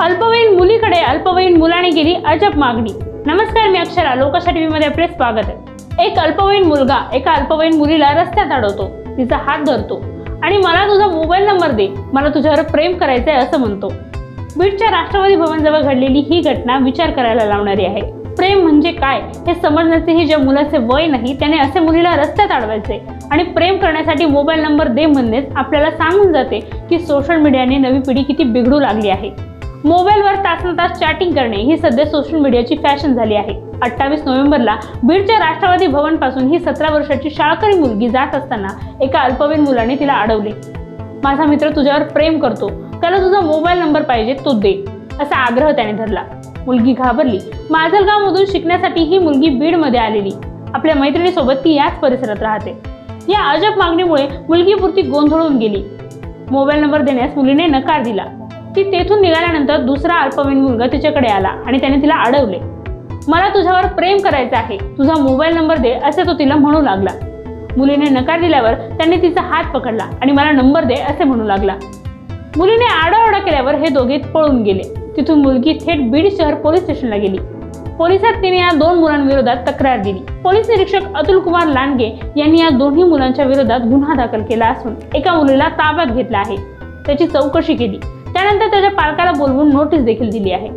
अल्पवयीन मुलीकडे अल्पवयीन मुलाने केली अजब मागणी. नमस्कार मी अक्षरा. लोकशा टीव्ही मध्ये आपले स्वागत आहे. एक अल्पवयीन मुलगा एका अल्पवयीन मुलीला रस्त्यात अडवतो. तिचा हात धरतो. आणि मला तुझा मोबाईल नंबर दे. मला तुझ्यावर प्रेम करायचंय असं म्हणतो. बीडच्या राष्ट्रवादी भवनजवळ घडलेली ही घटना विचार करायला लावणारी आहे. प्रेम म्हणजे काय हे समजण्याचेही ज्या मुलाचे वय नाही त्याने असे मुलीला रस्त्यात अडवायचे. आणि प्रेम करण्यासाठी मोबाईल नंबर दे म्हणणेच आपल्याला सांगून जाते की सोशल मीडियाने नवी पिढी किती बिघडू लागली आहे. मोबाईलवर तासनतास चॅटिंग करणे ही सध्या सोशल मीडियाची फॅशन झाली आहे. अठ्ठावीस नोव्हेंबरला बीडच्या राष्ट्रवादी भवनपासून ही सतरा वर्षाची शाळकरी मुलगी जात असताना एका अल्पवयीन मुलाने तिला अडवले. माझा मित्र तुझ्यावर प्रेम करतो. त्याला तुझा मोबाईल नंबर पाहिजे तो दे असा आग्रह त्याने धरला. मुलगी घाबरली. माजलगावमधून शिकण्यासाठी ही मुलगी बीडमध्ये आलेली. आपल्या मैत्रिणीसोबत ती याच परिसरात राहते. या अजब मागणीमुळे मुलगी पुरती गोंधळून गेली. मोबाईल नंबर देण्यास मुलीने नकार दिला. ती तेथून निघाल्यानंतर दुसरा अल्पवयीन मुलगा तिच्याकडे आला आणि त्याने तिला अडवले. मला तुझ्यावर प्रेम करायचं आहे. तुझा मोबाईल नंबर दे असे तो तिला म्हणू लागला. मुलीने नकार दिल्यावर त्याने तिचा हात पकडला आणि मला नंबर दे असे म्हणू लागला. मुलीने आडाओडा केल्यावर हे दोघे पळून गेले. तिथून मुलगी थेट बीड शहर पोलीस स्टेशनला गेली. पोलिसात तिने या दोन मुलांविरोधात तक्रार दिली. पोलीस निरीक्षक अतुल कुमार लांडगे यांनी या दोन्ही मुलांच्या विरोधात गुन्हा दाखल केला असून एका मुलीला ताब्यात घेतला आहे. त्याची चौकशी केली. त्यानंतर त्याच्या पालकाला बोलवून नोटीस देखील दिली आहे.